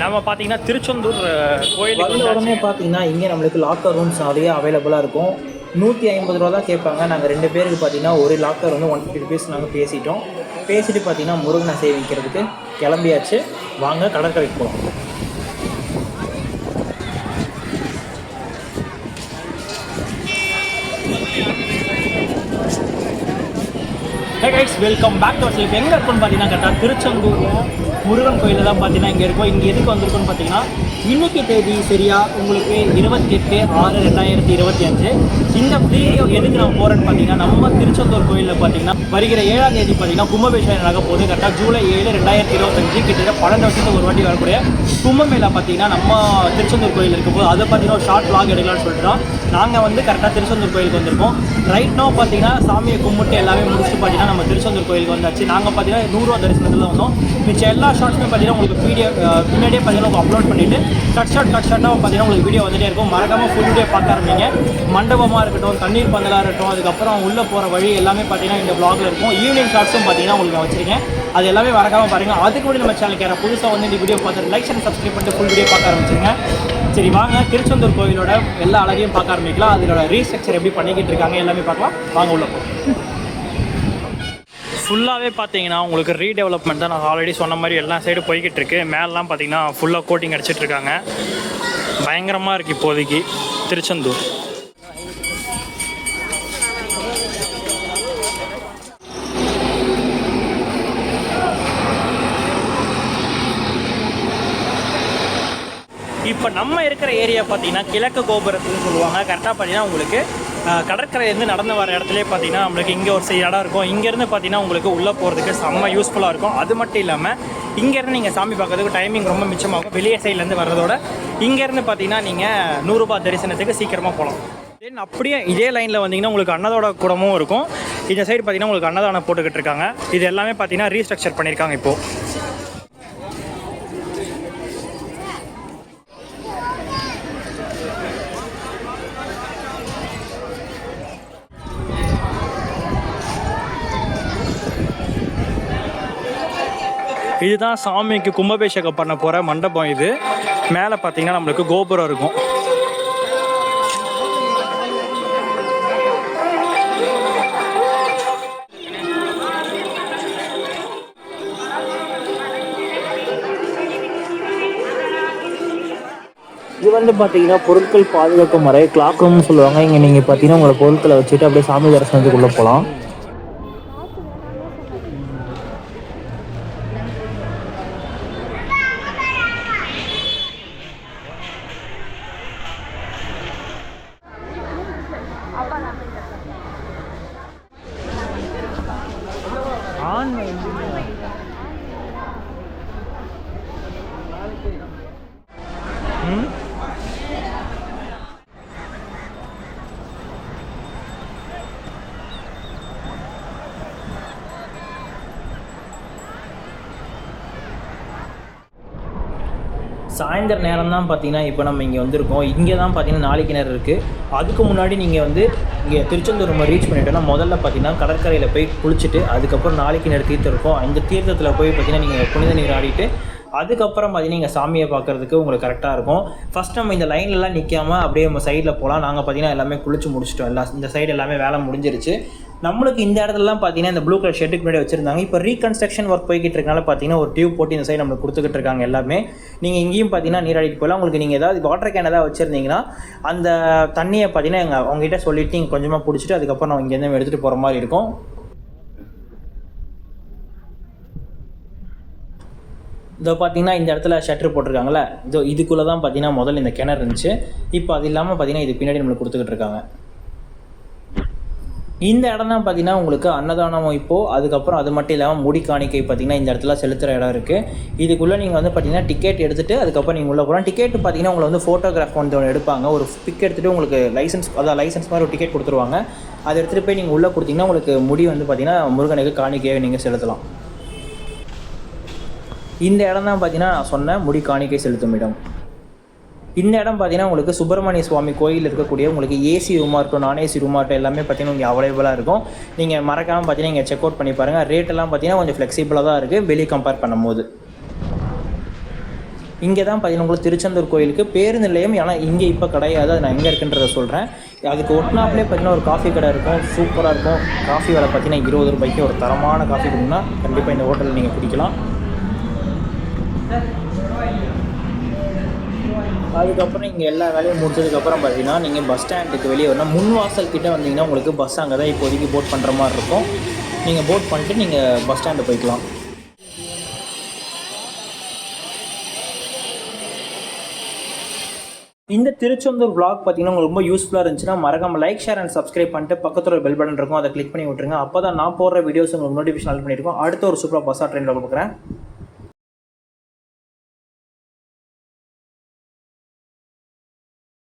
நம்ம பார்த்தீங்கன்னா திருச்செந்தூர் கோயிலுக்கு. உடனே பார்த்தீங்கன்னா இங்கே நம்மளுக்கு லாக்கர் ரூம்ஸ் நிறைய அவைலபிளாக இருக்கும். நூற்றி ஐம்பது ரூபா தான் கேட்பாங்க. நாங்கள் ரெண்டு பேருக்கு பார்த்தீங்கன்னா ஒரு லாக்கர் வந்து ஒன் ஃபிஃப்டி ருபீஸ் நாங்கள் பேசிட்டோம். பேசிட்டு பார்த்தீங்கன்னா முருகனை சேவிக்கிறதுக்கு கிளம்பியாச்சு. வாங்க கடற்கரைக்கு போகலாம் வெல்கம் பேக் டு லைஃப் எங்கே இருக்குன்னு பார்த்தீங்கன்னா கரெக்டாக திருச்செந்தூரில் முருகன் கோயிலில் தான் பார்த்தீங்கன்னா இங்கே இருக்கோம். இங்கே எதுக்கு வந்திருக்கோன்னு பார்த்தீங்கன்னா இன்னைக்கு தேதி சரியா உங்களுக்கு இருபத்தெட்டு ஆறு ரெண்டாயிரத்தி இருபத்தி அஞ்சு இந்த வீடியோ எதுக்கு நான் போகிறேன்னு பார்த்தீங்கன்னா நம்ம திருச்செந்தூர் கோயிலில் பார்த்தீங்கன்னா வருகிற ஏழாம் தேதி பார்த்தீங்கன்னா கும்பபேஷம் நடக்க போகுது. கரெக்டாக ஜூலை ஏழு ரெண்டாயிரத்தி இருபத்தஞ்சு. கிட்டத்தட்ட பன்னெண்டு வருஷத்துக்கு ஒரு வாட்டி வரக்கூடிய கும்பமேளா பார்த்தீங்கன்னா நம்ம திருச்செந்தூர் கோயில் இருக்கும்போது அதை பார்த்தீங்கன்னா ஒரு ஷார்ட் vlog எடுக்கலாம்னு சொல்லிட்டு நாங்கள் வந்து கரெக்டாக திருச்செந்தூர் கோயிலுக்கு வந்திருக்கோம். ரைட் நோ பார்த்தீங்கன்னா சாமியை கும்பிட்டு எல்லாமே முடிச்சுட்டு பார்த்தீங்கன்னா நம்ம திருச்செந்தூர் கோயிலுக்கு வந்தாச்சு. நாங்கள் பார்த்தீங்கன்னா நூறுரூவா தரிசனத்தில் வந்தோம். மிச்சம் எல்லா ஷார்ட்ஸுமே பார்த்தீங்கன்னா உங்களுக்கு வீடியோ பின்னாடியே பார்த்தீங்கன்னா உங்களுக்கு அப்லோட் பண்ணிவிட்டு கட் ஷார்ட் கட் ஷார்ட்டாக பார்த்தீங்கன்னா உங்களுக்கு வீடியோ வந்துட்டே இருக்கும். மறக்காமல் ஃபுல் வீடியோ பார்க்க ஆரம்பிங்க. மண்டபமாக இருக்கட்டும் தண்ணீர் பந்தலாக இருக்கட்டும் அதுக்கப்புறம் உள்ளே போகிற வழி எல்லாமே பார்த்தீங்கன்னா இந்த ப்ளாகில் இருக்கும். ஈவினிங் ஷார்ட்ஸும் பார்த்தீங்கன்னா உங்களுக்கு நான் வச்சிருக்கேன். அது எல்லாமே மறக்காமல் பாருங்கள் அதுக்கு முன்னாடி நம்ம சேனலுக்கு யாராவது புதுசாக வந்து இந்த வீடியோ பார்த்துட்டு லைக் அண்ட் சப்ஸ்கிரைப் பண்ணிட்டு ஃபுல் வீடியோ பார்க்க ஆரம்பிச்சிருங்க. சரி வாங்க. திருச்செந்தூர் கோவிலோட எல்லா அழகையும் பார்க்க ஆரம்பிக்கலாம். அதோட ரீஸ்ட்ரக்சர் எப்படி பண்ணிக்கிட்டு இருக்காங்க எல்லாமே பார்க்கலாம். வாங்க உள்ள போ ஃபுல்லாகவே பார்த்தீங்கன்னா உங்களுக்கு ரீடெவலப்மெண்ட் தான் நான் ஆல்ரெடி சொன்ன மாதிரி எல்லா சைடு போய்கிட்டு இருக்கு. மேலாம் பார்த்தீங்கன்னா ஃபுல்லாக கோட்டிங் அடிச்சிட்ருக்காங்க பயங்கரமாக இருக்குது இப்போதைக்கு திருச்செந்தூர். இப்போ நம்ம இருக்கிற ஏரியா பார்த்தீங்கன்னா கிழக்கு கோபுரத்துன்னு சொல்லுவாங்க. கரெக்டாக பார்த்தீங்கன்னா உங்களுக்கு கடற்கரையிலேருந்து நடந்து வர இடத்துல பார்த்தீங்கன்னா நம்மளுக்கு இங்கே ஒரு சில இடம் இருக்கும். இங்கேருந்து பார்த்தீங்கன்னா உங்களுக்கு உள்ளே போகிறதுக்கு செம்ம யூஸ்ஃபுல்லாக இருக்கும். அது மட்டும் இல்லாமல் இங்கேருந்து நீங்கள் சாமி பார்க்கறதுக்கு டைமிங் ரொம்ப மிச்சமாகும். வெளியே சைட்லேருந்து வர்றதோட இங்கேருந்து பார்த்தீங்கன்னா நீங்கள் நூறுரூபா தரிசனத்துக்கு சீக்கிரமாக போகலாம் தென் அப்படியே இதே லைனில் வந்தீங்கன்னா உங்களுக்கு அன்னதோட கூடமும் இருக்கும். இந்த சைடு பார்த்தீங்கன்னா உங்களுக்கு அன்னதானம் போட்டுக்கிட்டு இருக்காங்க. இது எல்லாமே பார்த்தீங்கன்னா ரீஸ்ட்ரக்சர் பண்ணியிருக்காங்க இப்போது இதுதான் சாமிக்கு கும்பாபிஷேகம் பண்ண போகிற மண்டபம் இது. மேலே பார்த்தீங்கன்னா நம்மளுக்கு கோபுரம் இருக்கும். இது வந்து பார்த்தீங்கன்னா பொருட்கள் பாதுகாக்கும் முறை கிளாக் ரூம்னு சொல்லுவாங்க. இங்கே நீங்கள் பார்த்தீங்கன்னா உங்களோட பொருட்களை வச்சுட்டு அப்படியே சாமி தரிசனத்துக்குள்ளே போகலாம் சாயந்தர நேரம் தான் பார்த்தீங்கன்னா இப்போ நம்ம இங்கே வந்திருக்கோம். இங்கே தான் பார்த்தீங்கன்னா நாளை கிணறு இருக்குது அதுக்கு முன்னாடி நீங்கள் வந்து இங்கே திருச்செந்தூர் நம்ம ரீச் பண்ணிட்டோம்னா முதல்ல பார்த்தீங்கன்னா கடற்கரையில் போய் குளிச்சுட்டு அதுக்கப்புறம் நாளைக்கு கிணறு தீர்த்தம் இருக்கும் அந்த தீர்த்தத்தில் போய் பார்த்தீங்கன்னா நீங்கள் புனித நீர் ஆடிட்டு அதுக்கப்புறம் பார்த்தீங்கன்னா இங்கே சாமியை பார்க்குறதுக்கு உங்களுக்கு கரெக்டாக இருக்கும். ஃபஸ்ட் நம்ம இந்த லைன்லலாம் நிற்காம அப்படியே நம்ம சைடில் போகலாம் நாங்கள் பார்த்தீங்கன்னா எல்லாமே குளிச்சு முடிச்சிட்டோம். எல்லாம் இந்த சைடு எல்லாமே வேலை முடிஞ்சிருச்சு. நம்மளுக்கு இந்த இடத்துலலாம் பார்த்தீங்கன்னா இந்த ப்ளூ கலர் ஷெட்டுக்கு முன்னாடி வச்சிருந்தாங்க. இப்போ ரீகன்ஸ்ட்ரக்ஷன் ஒர்க் போய்கிட்டு இருக்கனால பார்த்தீங்கன்னா ஒரு டியூப் போட்டு இந்த சைடு நம்மளுக்கு கொடுத்துக்கிட்டு இருக்காங்க எல்லாமே. நீங்கள் இங்கேயும் பார்த்தீங்கன்னா நீராடிட்டு போகலாம் உங்களுக்கு நீங்கள் ஏதாவது வாட்டர் கேன் ஏதாவது வச்சுருந்தீங்கன்னா அந்த தண்ணியை பார்த்தீங்கன்னா எங்கள் அவங்ககிட்ட சொல்லிட்டு நீங்கள் கொஞ்சமாக பிடிச்சிட்டு அதுக்கப்புறம் நான் இங்கேருந்து எடுத்துகிட்டு போகிற மாதிரி இருக்கும். இதோ பார்த்தீங்கன்னா இந்த இடத்துல ஷட்டர் போட்டிருக்காங்கல்ல. இதோ இதுக்குள்ளே தான் பார்த்தீங்கன்னா முதல்ல இந்த கிணறு இருந்துச்சு. இப்போ அது இல்லாமல் பார்த்தீங்கன்னா இது பின்னாடி நம்மளுக்கு கொடுத்துக்கிட்டு இருக்காங்க. இந்த இடம் தான் பார்த்தீங்கன்னா உங்களுக்கு அன்னதானம் இப்போது அதுக்கப்புறம் அது மட்டும் இல்லாமல் முடி காணிக்கை பார்த்தீங்கன்னா இந்த இடத்துல செலுத்துகிற இடம் இருக்குது இதுக்குள்ளே நீங்கள் வந்து பார்த்தீங்கன்னா டிக்கெட் எடுத்துகிட்டு அதுக்கப்புறம் நீங்கள் உள்ளே போகலாம் டிக்கெட் பார்த்தீங்கன்னா உங்களை வந்து ஃபோட்டோகிராஃப் வந்து ஒன்று எடுப்பாங்க. ஒரு பிக் எடுத்துகிட்டு உங்களுக்கு லைசன்ஸ் அதாவது லைசன்ஸ் மாதிரி ஒரு டிக்கெட் கொடுத்துருவாங்க. அதை எடுத்துகிட்டு போய் நீங்கள் உள்ளே கொடுத்தீங்கன்னா உங்களுக்கு முடி வந்து பார்த்தீங்கன்னா முருகனுக்கு காணிக்கையாக நீங்கள் செலுத்தலாம். இந்த இடம் தான் பார்த்தீங்கன்னா நான் சொன்ன முடி காணிக்கை செலுத்தும் இடம். இந்த இடம் பார்த்தீங்கன்னா உங்களுக்கு சுப்பிரமணிய சுவாமி கோயில் இருக்கக்கூடிய உங்களுக்கு ஏசி ரூமாக இருக்கும் நான் ஏசி ரூமாக இருக்கும் எல்லாமே பார்த்தீங்கன்னா உங்களுக்கு அவைலபிளாக இருக்கும். நீங்கள் மறக்காமல் பார்த்தீங்கன்னா இங்கே செக் அவுட் பண்ணி பாருங்கள் ரேட்டெல்லாம் பார்த்தீங்கன்னா கொஞ்சம் ஃப்ளெக்சிபிளாக தான் இருக்குது வெளியே கம்பேர் பண்ணும்போது. இங்கே தான் பார்த்தீங்கன்னா உங்களுக்கு திருச்செந்தூர் கோயிலுக்கு பேருந்து நிலையம். ஆனால் இங்கே இப்போ கிடையாது. அது நான் எங்கே இருக்குன்றதை சொல்கிறேன் அதுக்கு ஒட்டினாப்லேயே பார்த்தீங்கன்னா ஒரு காஃபி கடை இருக்கும். சூப்பராக இருக்கும். காஃபி விலை பார்த்தீங்கன்னா இருபது ரூபாய்க்கு ஒரு தரமான காஃபி கொடுங்கன்னா கண்டிப்பாக இந்த ஹோட்டலில் நீங்கள் குடிக்கலாம். அதுக்கப்புறம் இங்கே எல்லா வேலையும் முடிச்சதுக்கப்புறம் பார்த்தீங்கன்னா நீங்கள் பஸ் ஸ்டாண்டுக்கு வெளியே வரணும். முன் வாசல் கிட்டே வந்தீங்கன்னா உங்களுக்கு பஸ் அங்கே தான் இப்போதைக்கு போட் பண்ணுற மாதிரி இருக்கும். நீங்கள் போட் பண்ணிட்டு நீங்கள் பஸ் ஸ்டாண்டு போய்க்கலாம். இந்த திருச்செந்தூர் vlog பார்த்தீங்கன்னா உங்களுக்கு ரொம்ப யூஸ்ஃபுல்லாக இருந்துச்சுன்னா மறக்காம லைக் ஷேர் அண்ட் சப்ஸ்கிரைப் பண்ணிட்டு பக்கத்தில் ஒரு பெல் பட்டன் இருக்கும். அதை கிளிக் பண்ணி விட்டுருங்க. அப்போ தான் நான் போடுற வீடியோஸ் உங்களுக்கு நோட்டிஃபிகேஷன் ஆல் பண்ணியிருக்கோம். அடுத்த ஒரு சூப்பராக பஸ்ஸாக ட்ரெயினில் பார்க்குறேன்